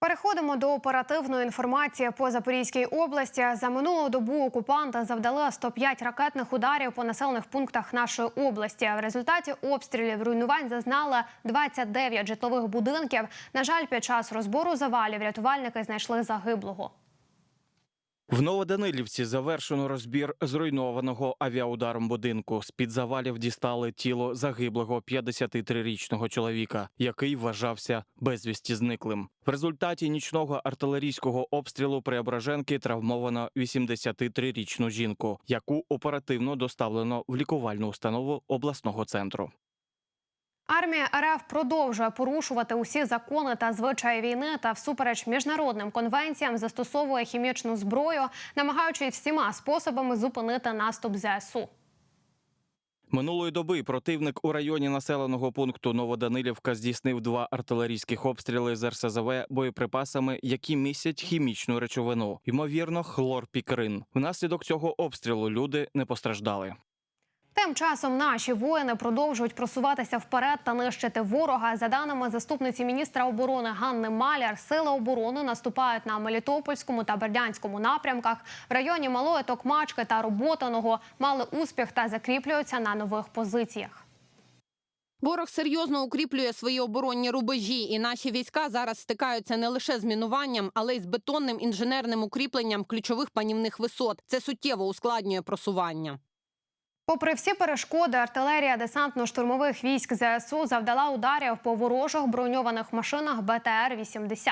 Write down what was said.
Переходимо до оперативної інформації по Запорізькій області. За минулу добу окупанти завдали 105 ракетних ударів по населених пунктах нашої області. В результаті обстрілів руйнувань зазнали 29 житлових будинків. На жаль, під час розбору завалів рятувальники знайшли загиблого. В Новоданилівці завершено розбір зруйнованого авіаударом будинку. З під завалів дістали тіло загиблого 53-річного чоловіка, який вважався безвісті зниклим. В результаті нічного артилерійського обстрілу Преображенки травмовано 83-річну жінку, яку оперативно доставлено в лікувальну установу обласного центру. Армія РФ продовжує порушувати усі закони та звичаї війни та всупереч міжнародним конвенціям застосовує хімічну зброю, намагаючись всіма способами зупинити наступ ЗСУ. Минулої доби противник у районі населеного пункту Новоданилівка здійснив два артилерійських обстріли з РСЗВ боєприпасами, які містять хімічну речовину, ймовірно, хлорпікрин. Внаслідок цього обстрілу люди не постраждали. Тим часом наші воїни продовжують просуватися вперед та нищити ворога. За даними заступниці міністра оборони Ганни Маляр, сили оборони наступають на Мелітопольському та Бердянському напрямках. В районі Малої Токмачки та Роботаного мали успіх та закріплюються на нових позиціях. Ворог серйозно укріплює свої оборонні рубежі, і наші війська зараз стикаються не лише з мінуванням, але й з бетонним інженерним укріпленням ключових панівних висот. Це суттєво ускладнює просування. Попри всі перешкоди, артилерія десантно-штурмових військ ЗСУ завдала ударів по ворожих броньованих машинах БТР-80.